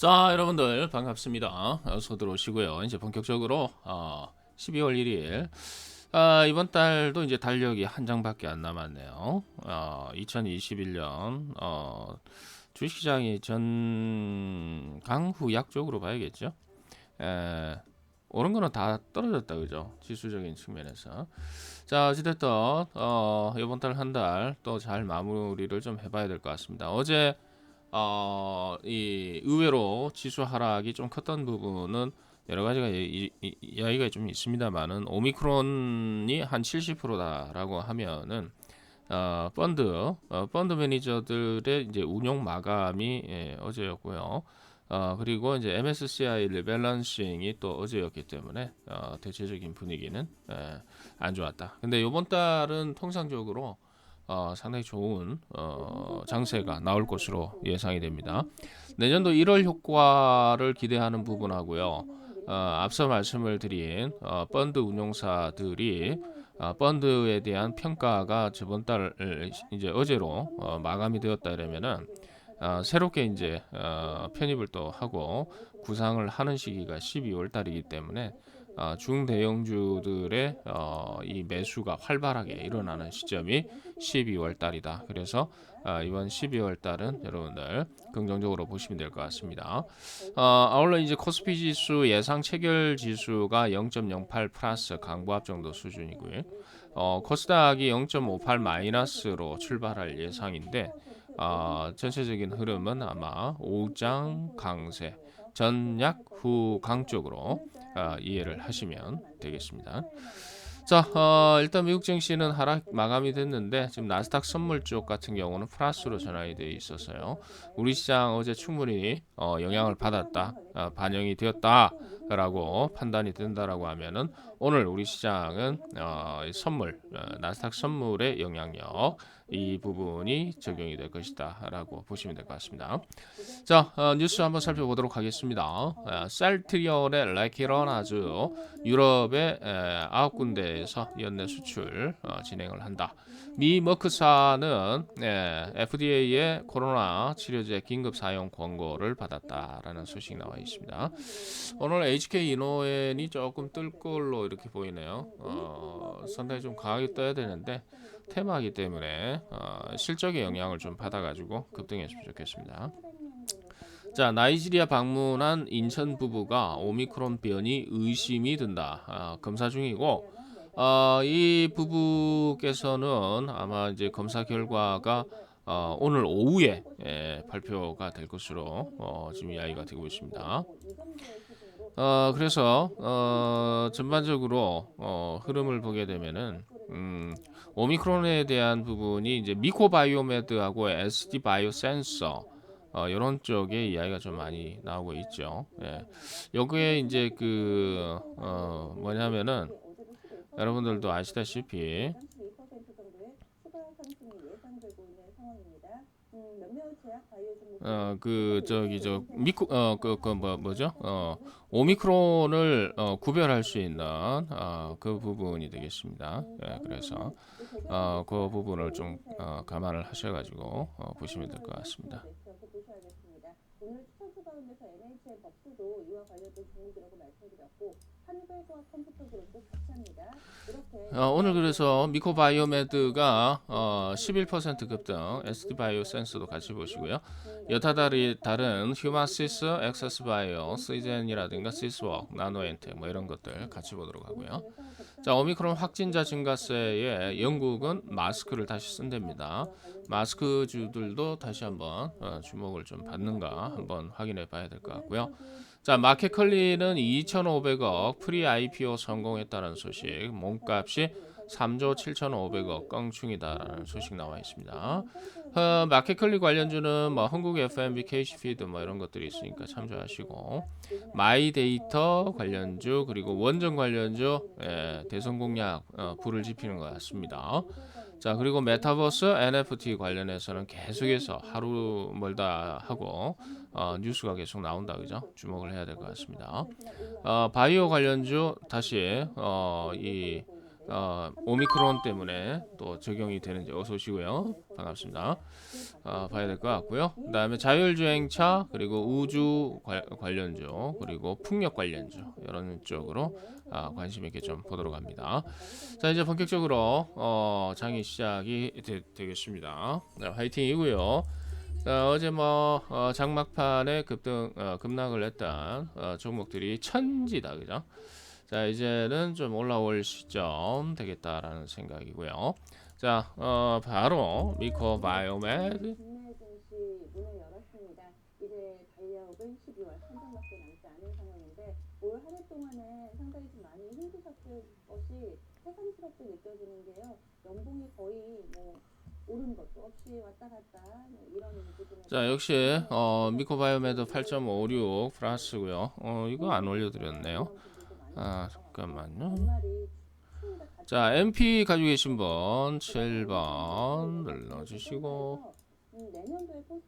자, 여러분들 반갑습니다. 어서 들어오시고요. 이제 본격적으로 어, 12월 1일 아, 이번 달도 이제 달력이 한 장밖에 안 남았네요. 어, 2021년 어, 주식시장이 전 강후약 쪽으로 봐야겠죠. 에, 오른 거는 다 떨어졌다 그죠? 지수적인 측면에서. 자, 어찌됐든 어, 이번 달 한 달 또 잘 마무리를 좀 해봐야 될 것 같습니다. 어제 어, 이 의외로 지수 하락이 좀 컸던 부분은 여러 가지가 이, 이, 이야기가 좀 있습니다만은 오미크론이 한 70%다라고 하면은 어, 펀드 어, 펀드 매니저들의 이제 운용 마감이 예, 어제였고요. 어, 그리고 이제 MSCI 리밸런싱이 또 어제였기 때문에 어, 대체적인 분위기는 예, 안 좋았다. 근데 이번 달은 통상적으로 어, 상당히 좋은 어, 장세가 나올 것으로 예상이 됩니다. 내년도 1월 효과를 기대하는 부분하고요. 어, 앞서 말씀을 드린 어, 펀드 운용사들이 어, 펀드에 대한 평가가 저번 달 이제 어제로 어, 마감이 되었다 이러면은 어, 새롭게 이제 어, 편입을 또 하고 구상을 하는 시기가 12월 달이기 때문에 어, 중대형주들의 어, 이 매수가 활발하게 일어나는 시점이 12월 달이다. 그래서 어, 이번 12월 달은 여러분들 긍정적으로 보시면 될 것 같습니다. 어, 아울러 이제 코스피 지수 예상 체결 지수가 0.08 플러스 강보합 정도 수준이고요. 어, 코스닥이 0.58 마이너스로 출발할 예상인데 어, 전체적인 흐름은 아마 오장 강세 전약 후 강 쪽으로 어, 이해를 하시면 되겠습니다. 자, 어, 일단 미국 증시는 하락 마감이 됐는데 지금 나스닥 선물 쪽 같은 경우는 플러스로 전환이 되어 있어서요. 우리 시장 어제 충분히 어, 영향을 받았다, 어, 반영이 되었다라고 판단이 된다라고 하면은 오늘 우리 시장은 어, 선물 어, 나스닥 선물의 영향력 이 부분이 적용이 될 것이다라고 보시면 될 것 같습니다. 자 어, 뉴스 한번 살펴보도록 하겠습니다. 어, 셀트리온의 레키런 아주 유럽의 에, 아홉 군데에서 연내 수출 어, 진행을 한다. 미 머크사는 에, FDA의 코로나 치료제 긴급 사용 권고를 받았다라는 소식이 나와 있습니다. 오늘 HK 이노엔이 조금 뜰 걸로 이렇게 보이네요. 어, 상당히 좀 강하게 떠야 되는데 테마이기 때문에 어, 실적의 영향을 좀 받아가지고 급등했으면 좋겠습니다. 자 나이지리아 방문한 인천 부부가 오미크론 변이 의심이 든다. 아, 검사 중이고 어, 이 부부께서는 아마 이제 검사 결과가 어, 오늘 오후에 예, 발표가 될 것으로 어, 지금 이야기가 되고 있습니다. 어, 그래서 어, 전반적으로 어, 흐름을 보게 되면은 음, 오미크론에 대한 부분이 이제 미코바이오메드하고 SD 바이오 센서 어, 이런 쪽에 이야기가 좀 많이 나오고 있죠. 예. 여기에 이제 그 어, 뭐냐면은 여러분들도 아시다시피 어 그 저기 저 미코 어그 그뭐 뭐죠 어 오미크론을 어, 구별할 수 있는 어, 그 부분이 되겠습니다. 예, 그래서 어, 그 부분을 좀 어, 감안을 하셔가지고 어, 보시면 될 것 같습니다. 오늘 추천수 가운데서 NHN 법수도 이와 관련된 말씀드렸고 어, 오늘 그래서 미코바이오메드가 어, 11% 급등, SD바이오 센스도 같이 보시고요. 여타 다리, 다른 휴마시스, 엑세스바이오, 시젠이라든가 시스웍, 나노엔텍 뭐 이런 것들 같이 보도록 하고요. 자, 오미크론 확진자 증가세에 영국은 마스크를 다시 쓴답니다. 마스크 주들도 다시 한번 어, 주목을 좀 받는가 한번 확인해 봐야 될 것 같고요. 자, 마켓 컬리는 2,500억 프리 IPO 성공했다는 소식, 몸값이 3조 7,500억 껑충이다라는 소식 나와 있습니다. 어, 마켓 컬리 관련주는 뭐 한국 FMB, KC피드 뭐 이런 것들이 있으니까 참조하시고 마이 데이터 관련주 그리고 원전 관련주 예, 대선 공약 어, 불을 지피는 것 같습니다. 자 그리고 메타버스 NFT 관련해서는 계속해서 하루 멀다 하고 어, 뉴스가 계속 나온다 그죠 주목을 해야 될 것 같습니다 어, 바이오 관련주 다시 어, 이 어, 오미크론 때문에 또 적용이 되는지 어서 오시고요. 반갑습니다. 아, 봐야 될 것 같고요. 그 다음에 자율주행차 그리고 우주 관- 관련주 그리고 풍력 관련주 이런 쪽으로 아, 관심 있게 좀 보도록 합니다. 자 이제 본격적으로 어, 장이 시작이 되, 겠습니다 네, 화이팅이고요. 자, 어제 뭐 어, 장막판에 급등 어, 급락을 했던 어, 종목들이 천지다 그죠? 자 이제는 좀 올라올 시점 되겠다라는 생각이고요. 자 어, 바로 미코 바이오메드 국내 증시 문을 열었습니다. 이제 달력은 12월 한 장밖에 남지 않은 상황인데 올한해 동안은 상당히 좀 많이 힘드셨을 것이 새삼스럽게 느껴지는 게요. 연봉이 거의 뭐 오른 것도 없이 왔다 갔다 뭐 이런 자 역시 어, 미코바이오메드 8.56 플러스고요. 어 이거 안 올려드렸네요. 아 잠깐만요. 자 MP 가지고 계신 분 7번 눌러주시고 음, 내년도에 좀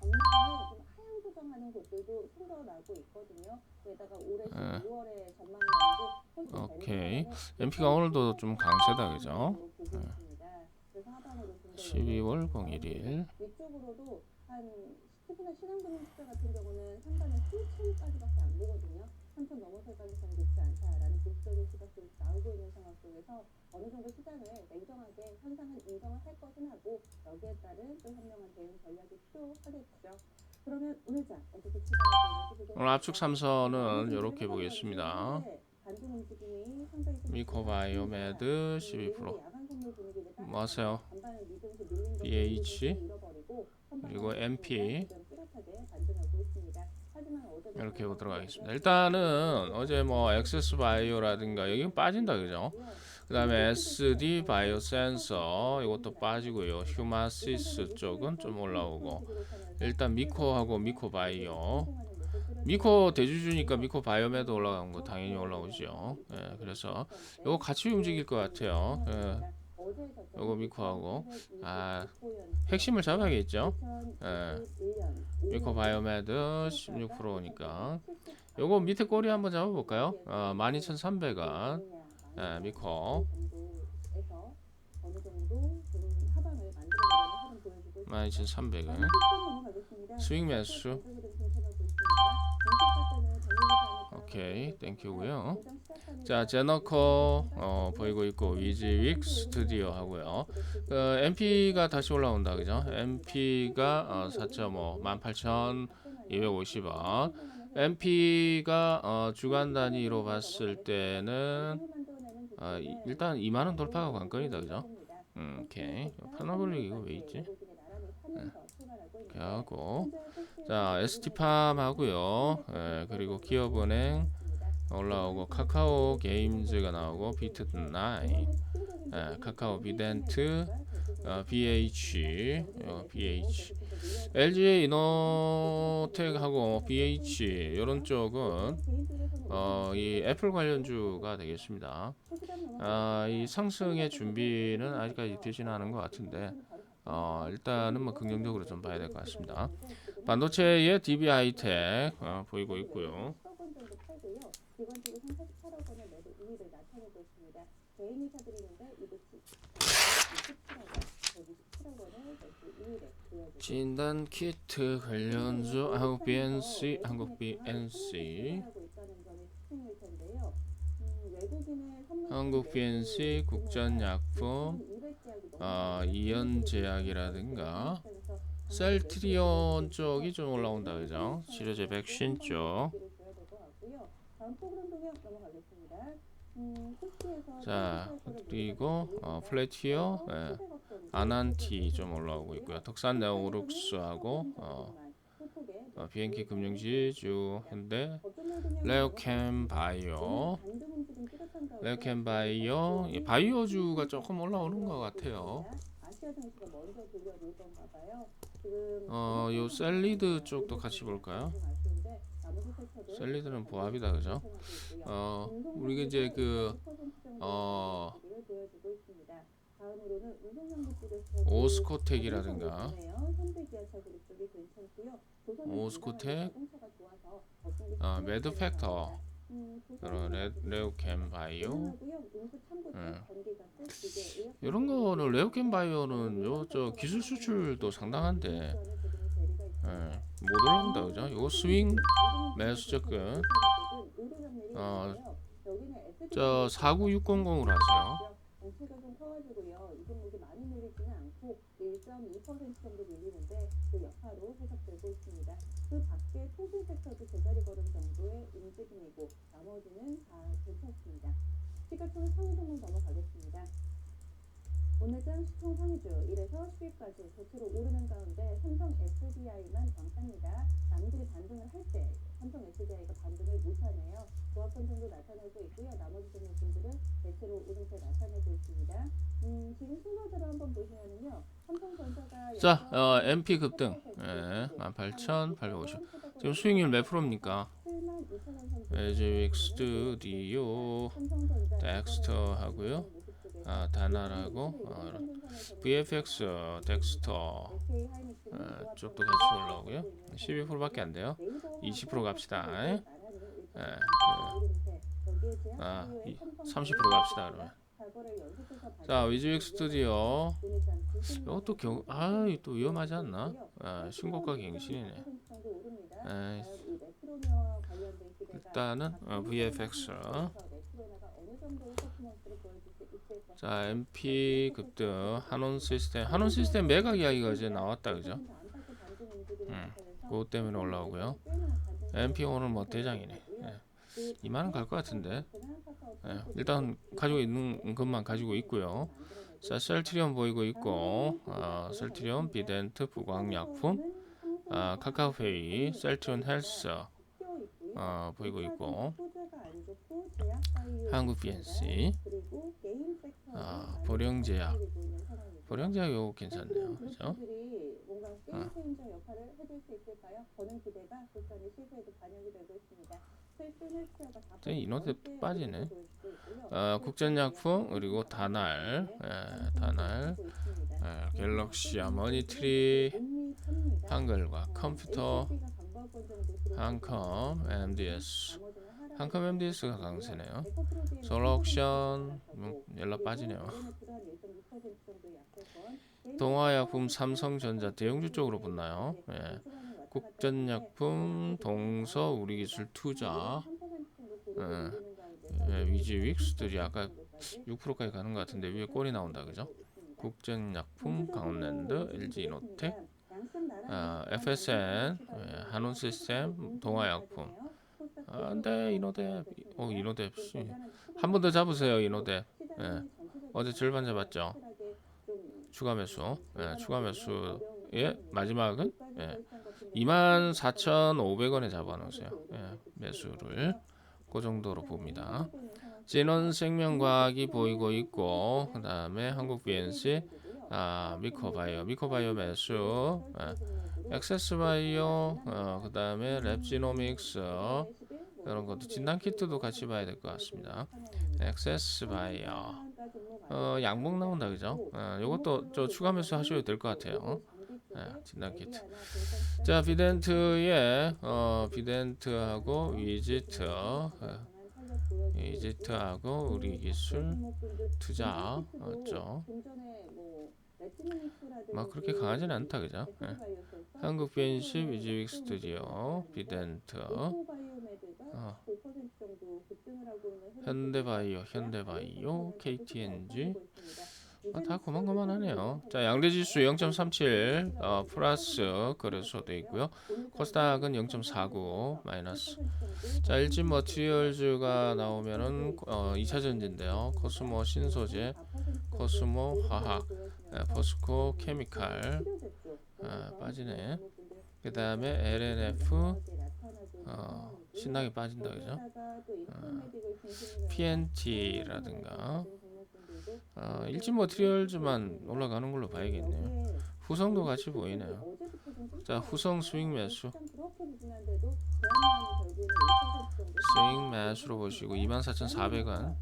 하향 조정하는 곳들도 생겨나고 있거든요. 게다가 올해 네. 6월에 전망량도 훨씬 오케이. MP가 오늘도 좀 강세다 그죠? 그래서 하반으로 좀더 12월 01일 위쪽으로도 한 특히나 신한금융 투자 같은 경우는 상단은 3천까지밖에 안 보거든요. 3천 넘어설 가능성이 높지 않다라는 보수적인 시각도 나오고 있는 상황 속에서 어느 정도 시장을 냉정하게 현상은 인정을 할 것은 하고 여기에 따른 또 현명한 대응 전략이 필요하겠죠. 그러면 오늘 장 어떻게 추가할지 오늘 압축 삼선은 이렇게 보겠습니다. 미코바이오메드 12% 것을 BH, 그리고 MP 이렇게 보도록 하겠습니다. 일단은 어제 뭐 엑세스 바이오라든가 여기 빠진다 그죠? 그 다음에 SD 바이오 센서 이것도 빠지고요. 휴마시스 쪽은 좀 올라오고 일단 미코하고 미코 바이오 미코 대주주니까 미코 바이오메도 올라간 거 당연히 올라오죠. 예, 그래서 요거 같이 움직일 것 같아요. 예, 요거 미코하고. 아 핵심을 잡아야겠죠. 예, 미코 바이오메드 16%니까. 요거 밑에 꼬리 한번 잡아볼까요? 아, 12,300원 예, 미코 정도에서 어느 정도 좀 하방을 만들어내려는 흐름 보여주고 있습니다. 12,300원. 수익 매수. 오케이 땡큐고요 자 제너커 어, 보이고 있고 위즈윅 스튜디오 하고요. 그 MP가 다시 올라온다 그죠? MP가 어, 4.5 18,250원. MP가 어, 주간 단위로 봤을 때는 어, 이- 일단 2만원 돌파가 관건이다 그죠? 음, 오케이. 파나볼릭 이거 왜 있지? 이렇게 하고. 자 ST팜 하고요. 예, 그리고 기업은행 올라오고 카카오 게임즈가 나오고 비트9 예, 카카오 비덴트 어, BH 어, BH LG 이노텍하고 BH 이런 쪽은 어, 이 애플 관련주가 되겠습니다. 아, 이 상승의 준비는 아직까지 되지는 않은 것 같은데 어, 일단은 뭐 긍정적으로 좀 봐야 될 것 같습니다. 반도체의 DB 하이텍 어, 보이고 있고요. 10억 원 정도 팔고요. 기관적으로 한 48억 원의 매도 이익을 나타내고 있습니다. 개인이 사들이는데 이것이 127억 원, 127억 원을 매수 이익에 보여주고 진단 키트 관련주 한국 BNC 한국 BNC. 음, 한국 BNC 국전약품 200제약이 어, 이연제약이라든가 셀트리온 쪽이 좀 올라온다 그죠? 치료제 백신 쪽. 다음 프로그램 넘어가겠습니다. 음, 자 그리고 어, 플래티어 예, 아난티 좀 올라오고 있고요. 덕산 네오룩스하고 어, 어, 비행기 금융지주 현대 레오캠 바이오 레오캠 바이오 이 바이오주가 조금 올라오는 것 같아요. 봐요. 지금 어, 요 셀리드 쪽도 같이 볼까요? 셀리드는 보합이다 그죠? 어, 우리가 이제 그 어, 오스코텍이라든가. 오스코텍? 어, 매드 팩터. 음, 그리고 레, 레오캠 바이오. 음. 이런 거는 레오캠 바이오는 요저 기술 수출도 상당한데 예, 못 올라온다 그죠? 요 스윙 매수 접근 어, 저 49600으로 하세요. 정체가 좀 커가지고요. 이 종목이 많이 밀리지는 않고 1.2% 정도 밀리는데 그. 그. 시가총액 상위 종목 넘어가겠습니다. 오늘장 시총 상위주 1에서 10위까지 대체로 오르는 가운데 삼성 SDI만 왕따입니다. 남들이 반등을 할 때 삼성 SDI가 반등을 못하네요. 조합권 정도 나타내고 있고요. 나머지 종목들은 대체로 오름세 나타내고 있습니다. 음, 지금 순서대로 한번. 삼성전자가 자, 어, MP 급등 예, 18,850. 지금 수익률 몇 프로입니까? 에즈윅 스튜디오 덱스터 하고요. 아, 다나라고 어, VFX 덱스터 어, 쪽도 같이 올라오고요. 12%밖에 안 돼요. 20% 갑시다. 예, 그, 아, 이- 30% 갑시다 그러면. 자, 위즈윅 스튜디오 이것도 경, 아, 이또 위험하지 않나? 아, 신고가 갱신이네. 에이, 일단은 어, VFX 자 MP 급등 한온 시스템 한온 시스템 매각 이야기가 이제 나왔다 그죠? 음, 그것 때문에 올라오고요. MP 오늘 뭐 대장이네. 예. 2만 원 갈 것 같은데. 예, 일단 가지고 있는 것만 가지고 있고요. 자 셀트리온 보이고 있고 어, 셀트리온 비덴트 부광약품 아, 카카오페이 셀트리온 헬스 어, 보이고 있고 한국 BNC 아, 보령제약 보령제약 요거 괜찮네요. 그죠? 어. 저 인원대 빠지네. 어, 국전약품 그리고 다날. 예, 다날. 예, 갤럭시 아 머니트리 한글과 컴퓨터 한컴 MDS 한컴 MDS가 강세네요. 솔럭션 음, 연락 빠지네요. 동화약품 삼성전자 대형주 쪽으로 붙나요? 예. 국전약품 동서 우리기술 투자. 예. 예, 위즈윅 스들이 아까 6%까지 가는 것 같은데 위에 꼴이 나온다 그죠? 국전약품 강원랜드 LG이노텍. 아, FSN 예, 한온시스템 동화약품 아, 근데 이노뎁 어 이노뎁 한번 더 잡으세요 이노뎁 예. 어제 절반 잡았죠? 추가 매수. 예, 추가 매수의 마지막은 예, 24,500원에 잡아놓으세요. 예, 매수를. 그 정도로 봅니다. 진원생명과학이 보이고 있고 그 다음에 한국 BNC 아 미코바이오. 미코바이오 매수. 예, 액세스바이오 어, 그 다음에 랩지노믹스 이런 것도 진단 키트도 같이 봐야 될 것 같습니다. 액세스 바이오 어, 양봉 나온다 그죠? 어, 요것도 저 추가 매수 하셔도 될 것 같아요. 예, 진단 키트. 자 비덴트의 어, 비덴트하고 위지트. 어, 위지트하고 우리 기술 투자. 어죠 막 그렇게 강하지는 않다 그죠? 예. 한국 BNC 위즈윅 스튜디오 비덴트. 어, 현대바이오 현대바이오 KTNG 아, 다 고만고만하네요. 자 양대지수 0.37 어, 플러스 거래소돼 있고요. 코스닥은 0.49 마이너스. 자 LG 머티리얼즈가 나오면은 어, 2차전지인데요. 코스모 신소재 코스모 화학 예, 포스코 케미칼 아, 빠지네. 그 다음에 LNF 어, 신나게 빠진다 그죠? 어, PNT라든가. 어, 일진 머티리얼즈만 올라가는 걸로 봐야겠네요. 후성도 같이 보이네요. 자 후성 스윙 매수. 스윙 매수로 보시고 24,400원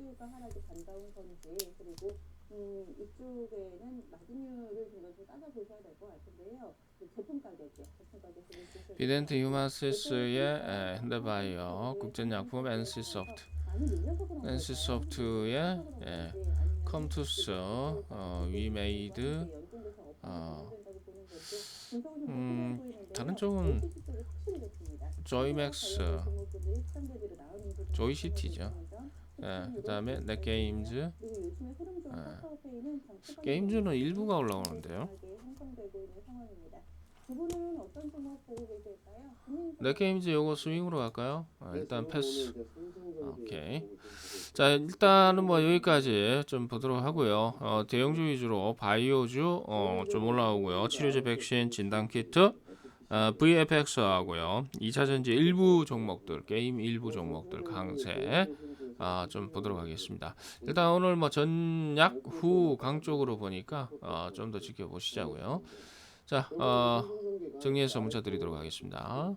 수유가 하락이 반가운 건지 그리고 음, 이쪽에는 마진율을 좀더 좀 따져보셔야 될 것 같은데요. 그 제품 가격이요. 제품 비덴트 휴마시스의 에, 현대바이오 국전약품 NC소프트? NC소프트의 그런 예, 컴투스, 어, 위메이드, 어, 음. 다른 쪽은. 조이맥스, 조이시티죠. 예, 그다음에 그리고 요즘에 흐름 좋은 예. 게임즈는 일부가 올라오는데요. 국민 네 게임즈 요거 스윙으로 갈까요? 아, 일단 패스. 오케이. 자 일단은 뭐 여기까지 좀 보도록 하고요. 어, 대형주 위주로 바이오주 어, 좀 올라오고요. 치료제 백신 진단 키트 어, VFX 하고요. 2차 전지 일부 종목들 게임 일부 종목들 강세 어, 좀 보도록 하겠습니다. 일단 오늘 뭐 전약 후 강 쪽으로 보니까 어, 좀 더 지켜보시자고요. 자, 어, 정리해서 문자 드리도록 하겠습니다.